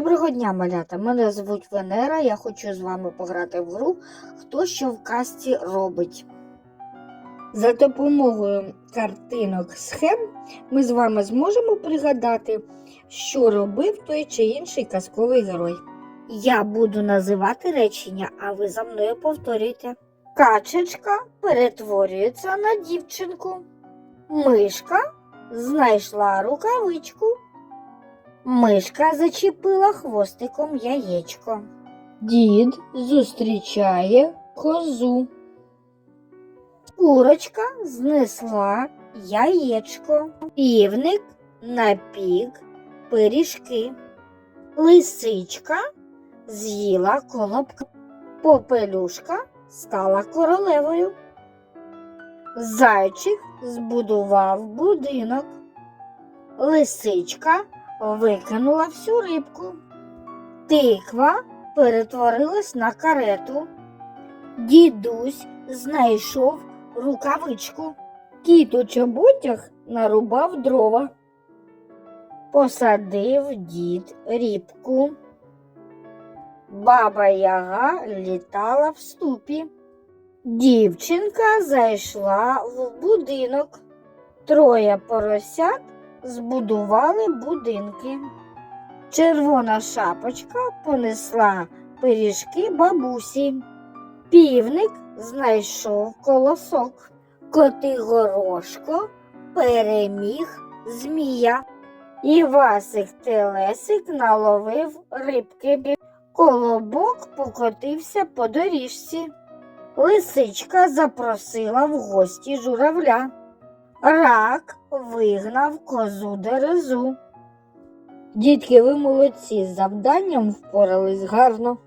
дня, малята! Мене звуть Венера. Я хочу з вами пограти в гру Хто що в касті робить. За допомогою картинок схем ми з вами зможемо пригадати, що робив той чи інший казковий герой. Я буду називати речення, а ви за мною повторюйте. Качечка перетворюється на дівчинку. Мишка знайшла рукавичку. Мишка зачепила хвостиком яєчко. Дід зустрічає козу. Курочка знесла яєчко. Півник напік пиріжки. Лисичка з'їла колобка. Попелюшка стала королевою. Зайчик збудував будинок. Лисичка викинула всю рибку. Тиква перетворилась на карету. Дідусь знайшов рукавичку. Кіт у чоботях нарубав дрова. Посадив дід рібку. Баба Яга літала в ступі. Дівчинка зайшла в будинок. Троє поросят збудували будинки. Червона шапочка понесла пиріжки бабусі. Півник знайшов колосок. Котигорошко переміг змія. Івасик Телесик наловив рибки. Колобок покотився по доріжці. Лисичка запросила в гості журавля. Рак вигнав козу дерезу. Дітки, ви молодці, з завданням впорались гарно.